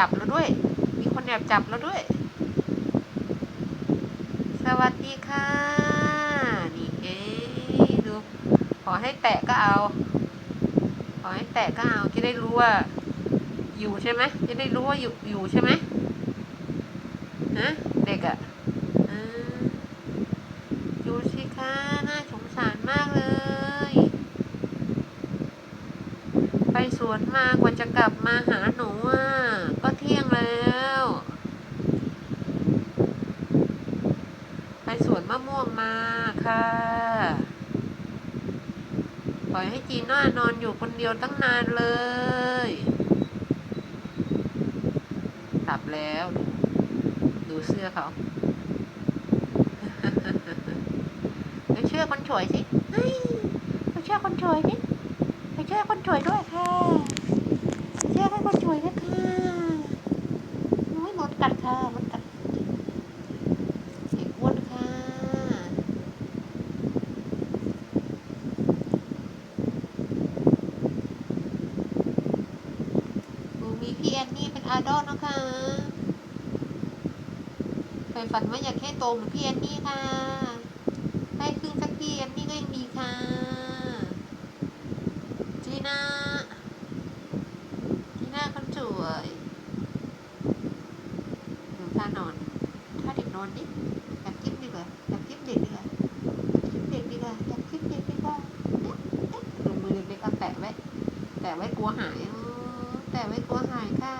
จับเราด้วย มีคนแอบจับเราด้วย สวัสดีค่ะ นี่เอ๊ดู ขอให้แตะก็เอา ขอให้แตะก็เอา จะได้รู้ว่า อยู่ใช่ไหม จะได้รู้ว่าอยู่อยู่ใช่ไหมฮะเด็กอะ่ะอ่าดูสิคะน่าสงสารมากเลย ไปสวนมากว่าจะกลับมาหาหนูอะ ก็เที่ยงแล้ว ไปสวน มะม่วงมาค่ะ ปล่อยให้จีน่านอนอยู่คนเดียวตั้งนานเลยหลับแล้ว ดูเสื้อเขาไปเชื่อคนฉวยสิเฮ้ยไปเชื่อคนฉวยสิไปเชื่อคนฉวยด้วยค่ะเชื่อให้คนฉวยด้วยค่ะโอ้ยมดกัดค่ะมดกัดเสียงอ้วนค่ะ หนูมี พี่แอนนี่เป็นอาดอลนะคะเคยฝันว่าอยากให้โตเหมือนพี่แอนนี่ค่ะได้ครึ่งสักพี่แอนนี่ก็ยังดีค่ะจีน่าจีน่าคนสวยดูท่านอน ถ้าเด็กนอนดิอยากจิ้มดีกว่าอยากจิ้มเด็กดีกว่าอยากจิ้มเด็กดีกว่าอยากจิ้มเด็กดีกว่าอ๊ะเอ๊ะดูมือเด็กๆก็แตะไว้ แตะไว้กลัวหาย แตะไว้กลัวหายค่ะ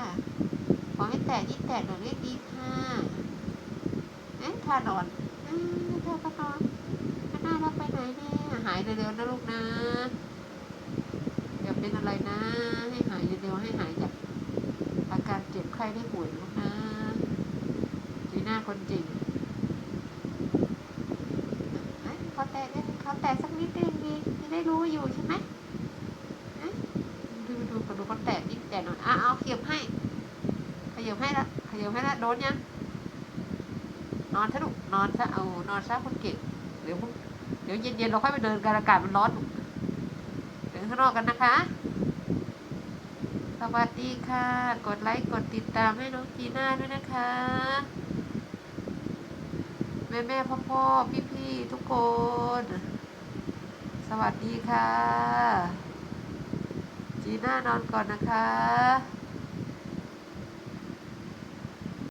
ขอให้แตะยิ่แตะหน่อยเรียกดีค่ะเอ๊ะท่านอนอืมท่าก็นอนท่าน่ารักไปไหนเนี่ยหายเร็วๆนะลูกนะอย่าเป็นอะไรนะ ให้หายเร็วๆให้หายจากอาการเจ็บไข้ได้ป่วยลูกนะจีน่าคนจริงเอ้เขาแตะเขาแตะสักนิดก็ยังดีจะได้รู้ว่าอยู่ใช่ไหม ดูดูดูเขาแตะนิดแตะหน่อยอะเอาเขียบให้ข ยับให้ละขยับให้ละโดนยังนอนซะลูกนอนซะเอานอนซะคนเก่งเดี๋ยวเดี๋ยวเย็นๆเราค่อยไปเดินกันอากาศมันร้อนเดินข้างนอกกันนะคะ สวัสดีค่ะ กดไลค์กดติดตามให้น้องจีน่าด้วยนะคะ แม่แม่พ่อพ่อพี่พี่ๆทุกคน สวัสดีค่ะ จีน่านอนก่อนนะคะ